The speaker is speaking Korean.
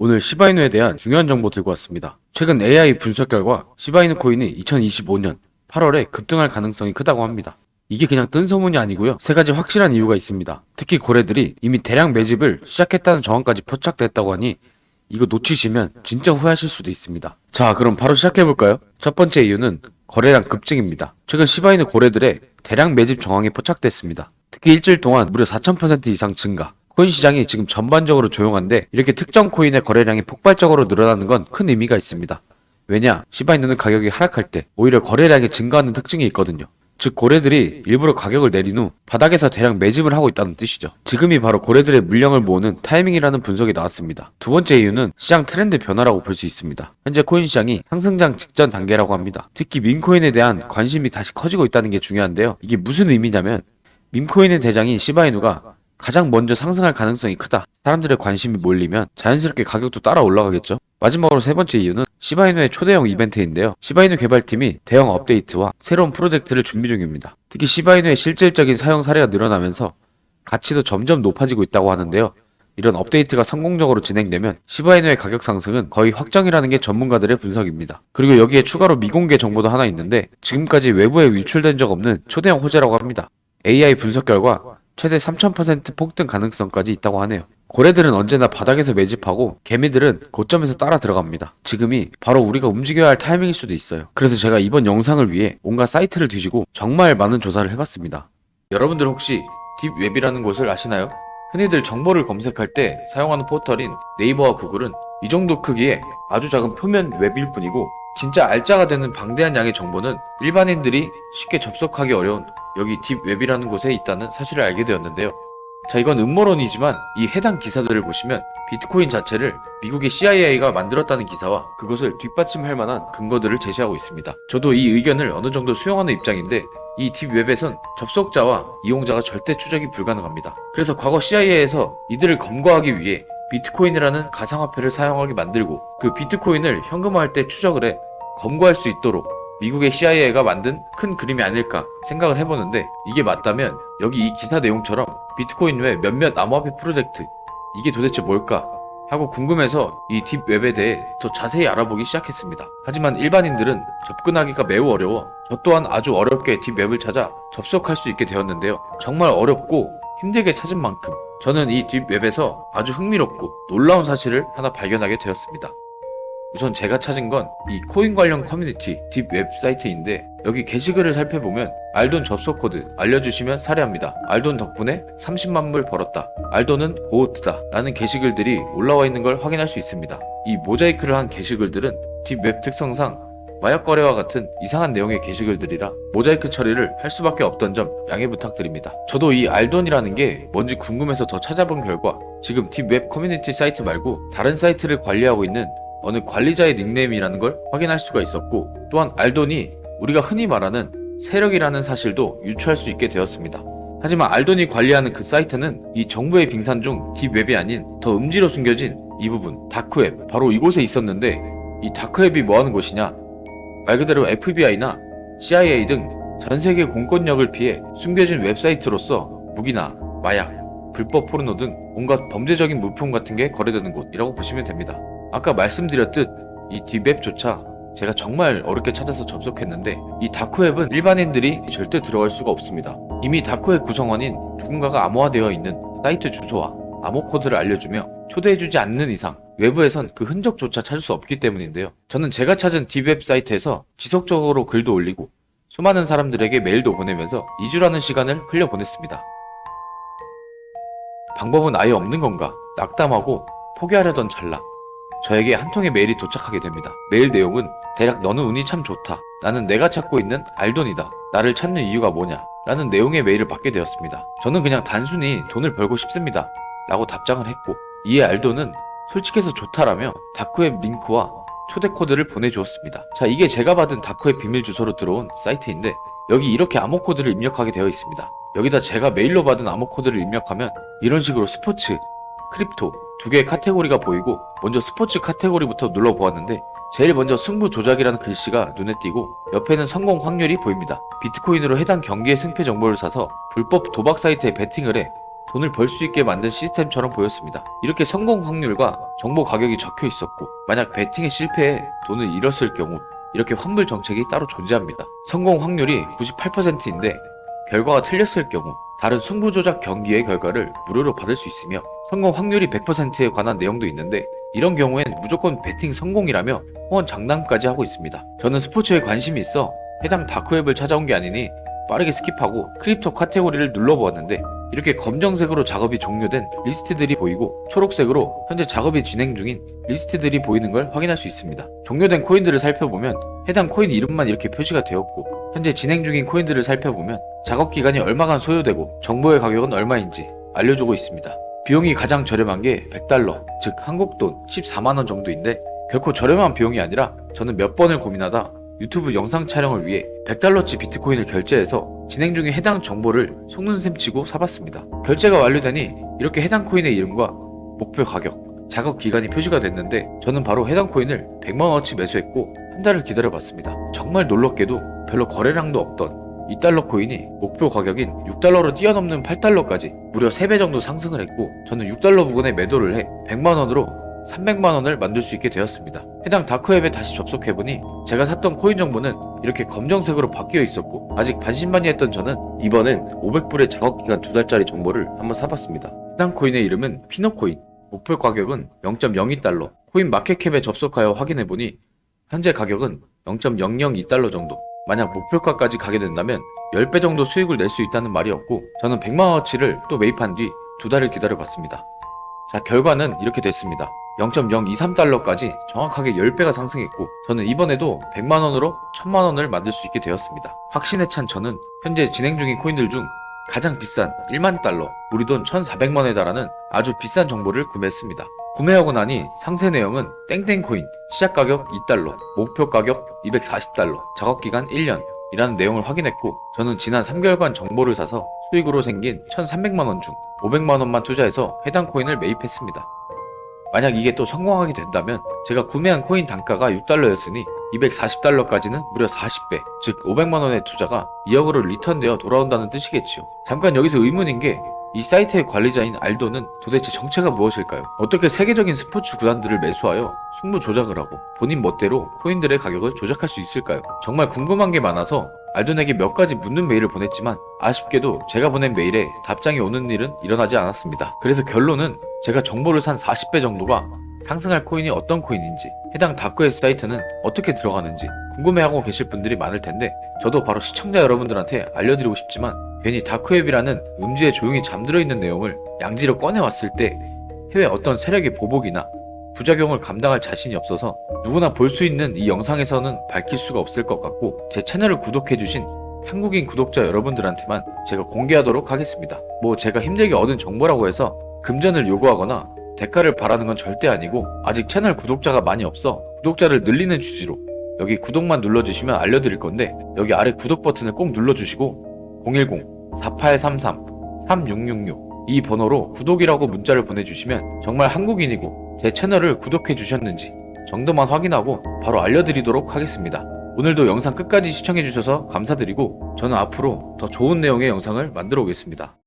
오늘 시바이누에 대한 중요한 정보 들고 왔습니다. 최근 AI 분석 결과 시바이누 코인이 2025년 8월에 급등할 가능성이 크다고 합니다. 이게 그냥 뜬 소문이 아니고요. 세 가지 확실한 이유가 있습니다. 특히 고래들이 이미 대량 매집을 시작했다는 정황까지 포착됐다고 하니 이거 놓치시면 진짜 후회하실 수도 있습니다. 자, 그럼 바로 시작해볼까요? 첫 번째 이유는 거래량 급증입니다. 최근 시바이누 고래들의 대량 매집 정황이 포착됐습니다. 특히 일주일 동안 무려 4000% 이상 증가. 코인 시장이 지금 전반적으로 조용한데 이렇게 특정 코인의 거래량이 폭발적으로 늘어나는 건 큰 의미가 있습니다. 왜냐? 시바이누는 가격이 하락할 때 오히려 거래량이 증가하는 특징이 있거든요. 즉 고래들이 일부러 가격을 내린 후 바닥에서 대량 매집을 하고 있다는 뜻이죠. 지금이 바로 고래들의 물량을 모으는 타이밍이라는 분석이 나왔습니다. 두 번째 이유는 시장 트렌드 변화라고 볼 수 있습니다. 현재 코인 시장이 상승장 직전 단계라고 합니다. 특히 민코인에 대한 관심이 다시 커지고 있다는 게 중요한데요. 이게 무슨 의미냐면 민코인의 대장인 시바이누가 가장 먼저 상승할 가능성이 크다. 사람들의 관심이 몰리면 자연스럽게 가격도 따라 올라가겠죠. 마지막으로 세 번째 이유는 시바이누의 초대형 이벤트인데요. 시바이누 개발팀이 대형 업데이트와 새로운 프로젝트를 준비 중입니다. 특히 시바이누의 실질적인 사용 사례가 늘어나면서 가치도 점점 높아지고 있다고 하는데요. 이런 업데이트가 성공적으로 진행되면 시바이누의 가격 상승은 거의 확정이라는 게 전문가들의 분석입니다. 그리고 여기에 추가로 미공개 정보도 하나 있는데 지금까지 외부에 유출된 적 없는 초대형 호재라고 합니다. AI 분석 결과 최대 3000% 폭등 가능성까지 있다고 하네요. 고래들은 언제나 바닥에서 매집하고 개미들은 고점에서 따라 들어갑니다. 지금이 바로 우리가 움직여야 할 타이밍일 수도 있어요. 그래서 제가 이번 영상을 위해 온갖 사이트를 뒤지고 정말 많은 조사를 해봤습니다. 여러분들 혹시 딥웹이라는 곳을 아시나요? 흔히들 정보를 검색할 때 사용하는 포털인 네이버와 구글은 이 정도 크기의 아주 작은 표면 웹일 뿐이고 진짜 알짜가 되는 방대한 양의 정보는 일반인들이 쉽게 접속하기 어려운 여기 딥 웹이라는 곳에 있다는 사실을 알게 되었는데요. 자, 이건 음모론이지만 이 해당 기사들을 보시면 비트코인 자체를 미국의 CIA가 만들었다는 기사와 그것을 뒷받침할 만한 근거들을 제시하고 있습니다. 저도 이 의견을 어느 정도 수용하는 입장인데 이 딥웹에선 접속자와 이용자가 절대 추적이 불가능합니다. 그래서 과거 CIA에서 이들을 검거하기 위해 비트코인이라는 가상화폐를 사용하게 만들고 그 비트코인을 현금화할 때 추적을 해 검거할 수 있도록 미국의 CIA가 만든 큰 그림이 아닐까 생각을 해보는데 이게 맞다면 여기 이 기사 내용처럼 비트코인 외 몇몇 암호화폐 프로젝트 이게 도대체 뭘까 하고 궁금해서 이 딥웹에 대해 더 자세히 알아보기 시작했습니다. 하지만 일반인들은 접근하기가 매우 어려워 저 또한 아주 어렵게 딥웹을 찾아 접속할 수 있게 되었는데요. 정말 어렵고 힘들게 찾은 만큼 저는 이 딥웹에서 아주 흥미롭고 놀라운 사실을 하나 발견하게 되었습니다. 우선 제가 찾은 건 이 코인 관련 커뮤니티 딥 웹사이트인데 여기 게시글을 살펴보면 알돈 접속 코드 알려주시면 사례합니다. 알돈 덕분에 30만 불 벌었다. 알돈은 고호트다. 라는 게시글들이 올라와 있는 걸 확인할 수 있습니다. 이 모자이크를 한 게시글들은 딥 웹 특성상 마약 거래와 같은 이상한 내용의 게시글들이라 모자이크 처리를 할 수밖에 없던 점 양해 부탁드립니다. 저도 이 알돈이라는 게 뭔지 궁금해서 더 찾아본 결과 지금 딥웹 커뮤니티 사이트 말고 다른 사이트를 관리하고 있는 어느 관리자의 닉네임이라는 걸 확인할 수가 있었고 또한 알돈이 우리가 흔히 말하는 세력이라는 사실도 유추할 수 있게 되었습니다. 하지만 알돈이 관리하는 그 사이트는 이 정부의 빙산 중 딥웹이 아닌 더 음지로 숨겨진 이 부분 다크웹 바로 이곳에 있었는데 이 다크웹이 뭐하는 곳이냐 말 그대로 FBI나 CIA 등 전 세계 공권력을 피해 숨겨진 웹사이트로서 무기나 마약, 불법 포르노 등 온갖 범죄적인 물품 같은 게 거래되는 곳이라고 보시면 됩니다. 아까 말씀드렸듯 이 딥웹조차 제가 정말 어렵게 찾아서 접속했는데 이 다크웹은 일반인들이 절대 들어갈 수가 없습니다. 이미 다크웹 구성원인 누군가가 암호화되어 있는 사이트 주소와 암호 코드를 알려주며 초대해주지 않는 이상 외부에선 그 흔적조차 찾을 수 없기 때문인데요. 저는 제가 찾은 딥웹 사이트에서 지속적으로 글도 올리고 수많은 사람들에게 메일도 보내면서 2주라는 시간을 흘려보냈습니다. 방법은 아예 없는 건가? 낙담하고 포기하려던 찰나 저에게 한 통의 메일이 도착하게 됩니다. 메일 내용은 대략 너는 운이 참 좋다. 나는 내가 찾고 있는 알돈이다. 나를 찾는 이유가 뭐냐? 라는 내용의 메일을 받게 되었습니다. 저는 그냥 단순히 돈을 벌고 싶습니다. 라고 답장을 했고 이에 알돈은 솔직해서 좋다라며 다크웹 링크와 초대 코드를 보내주었습니다. 자 이게 제가 받은 다크웹 비밀 주소로 들어온 사이트인데 여기 이렇게 암호 코드를 입력하게 되어 있습니다. 여기다 제가 메일로 받은 암호 코드를 입력하면 이런 식으로 스포츠, 크립토 두 개의 카테고리가 보이고 먼저 스포츠 카테고리부터 눌러보았는데 제일 먼저 승부 조작이라는 글씨가 눈에 띄고 옆에는 성공 확률이 보입니다. 비트코인으로 해당 경기의 승패 정보를 사서 불법 도박 사이트에 베팅을 해 돈을 벌 수 있게 만든 시스템처럼 보였습니다. 이렇게 성공 확률과 정보 가격이 적혀 있었고 만약 베팅에 실패해 돈을 잃었을 경우 이렇게 환불 정책이 따로 존재합니다. 성공 확률이 98%인데 결과가 틀렸을 경우 다른 승부 조작 경기의 결과를 무료로 받을 수 있으며 성공 확률이 100%에 관한 내용도 있는데 이런 경우엔 무조건 베팅 성공이라며 후원 장담까지 하고 있습니다. 저는 스포츠에 관심이 있어 해당 다크웹을 찾아온 게 아니니 빠르게 스킵하고 크립토 카테고리를 눌러보았는데 이렇게 검정색으로 작업이 종료된 리스트들이 보이고 초록색으로 현재 작업이 진행 중인 리스트들이 보이는 걸 확인할 수 있습니다. 종료된 코인들을 살펴보면 해당 코인 이름만 이렇게 표시가 되었고 현재 진행 중인 코인들을 살펴보면 작업 기간이 얼마간 소요되고 정보의 가격은 얼마인지 알려주고 있습니다. 비용이 가장 저렴한 게 100달러, 즉 한국 돈 14만원 정도인데 결코 저렴한 비용이 아니라 저는 몇 번을 고민하다 유튜브 영상 촬영을 위해 100달러치 비트코인을 결제해서 진행 중인 해당 정보를 속눈샘 치고 사봤습니다. 결제가 완료되니 이렇게 해당 코인의 이름과 목표 가격, 작업 기간이 표시가 됐는데 저는 바로 해당 코인을 100만원어치 매수했고 한 달을 기다려봤습니다. 정말 놀랍게도 별로 거래량도 없던 2달러 코인이 목표 가격인 6달러를 뛰어넘는 8달러까지 무려 3배 정도 상승을 했고 저는 6달러 부근에 매도를 해 100만원으로 300만원을 만들 수 있게 되었습니다. 해당 다크웹에 다시 접속해보니 제가 샀던 코인 정보는 이렇게 검정색으로 바뀌어 있었고 아직 반신반의했던 저는 이번엔 500불의 작업기간 두 달짜리 정보를 한번 사봤습니다. 해당 코인의 이름은 피노코인 목표 가격은 0.02달러 코인 마켓캡에 접속하여 확인해보니 현재 가격은 0.002달러 정도 만약 목표가까지 가게 된다면 10배 정도 수익을 낼 수 있다는 말이었고 저는 100만원어치를 또 매입한 뒤 두 달을 기다려봤습니다. 자 결과는 이렇게 됐습니다. 0.023달러까지 정확하게 10배가 상승했고 저는 이번에도 100만원으로 1000만원을 만들 수 있게 되었습니다. 확신에 찬 저는 현재 진행 중인 코인들 중 가장 비싼 1만 달러, 우리 돈 1,400만원에 달하는 아주 비싼 정보를 구매했습니다. 구매하고 나니 상세 내용은 땡땡코인 시작 가격 2달러, 목표 가격 240달러, 작업 기간 1년 이라는 내용을 확인했고 저는 지난 3개월간 정보를 사서 수익으로 생긴 1,300만원 중 500만원만 투자해서 해당 코인을 매입했습니다. 만약 이게 또 성공하게 된다면 제가 구매한 코인 단가가 6달러였으니 240달러까지는 무려 40배, 즉 500만원의 투자가 2억으로 리턴되어 돌아온다는 뜻이겠지요. 잠깐 여기서 의문인 게 이 사이트의 관리자인 알도는 도대체 정체가 무엇일까요? 어떻게 세계적인 스포츠 구단들을 매수하여 승부 조작을 하고 본인 멋대로 코인들의 가격을 조작할 수 있을까요? 정말 궁금한 게 많아서 알돈에게 몇 가지 묻는 메일을 보냈지만 아쉽게도 제가 보낸 메일에 답장이 오는 일은 일어나지 않았습니다. 그래서 결론은 제가 정보를 산 40배 정도가 상승할 코인이 어떤 코인인지 해당 다크웹 사이트는 어떻게 들어가는지 궁금해하고 계실 분들이 많을 텐데 저도 바로 시청자 여러분들한테 알려드리고 싶지만 괜히 다크웹이라는 음지에 조용히 잠들어 있는 내용을 양지로 꺼내왔을 때 해외 어떤 세력의 보복이나 부작용을 감당할 자신이 없어서 누구나 볼 수 있는 이 영상에서는 밝힐 수가 없을 것 같고 제 채널을 구독해주신 한국인 구독자 여러분들한테만 제가 공개하도록 하겠습니다. 뭐 제가 힘들게 얻은 정보라고 해서 금전을 요구하거나 대가를 바라는 건 절대 아니고 아직 채널 구독자가 많이 없어 구독자를 늘리는 취지로 여기 구독만 눌러주시면 알려드릴 건데 여기 아래 구독 버튼을 꼭 눌러주시고 010-4833-3666 이 번호로 구독이라고 문자를 보내주시면 정말 한국인이고 제 채널을 구독해 주셨는지 정도만 확인하고 바로 알려드리도록 하겠습니다. 오늘도 영상 끝까지 시청해 주셔서 감사드리고 저는 앞으로 더 좋은 내용의 영상을 만들어 오겠습니다.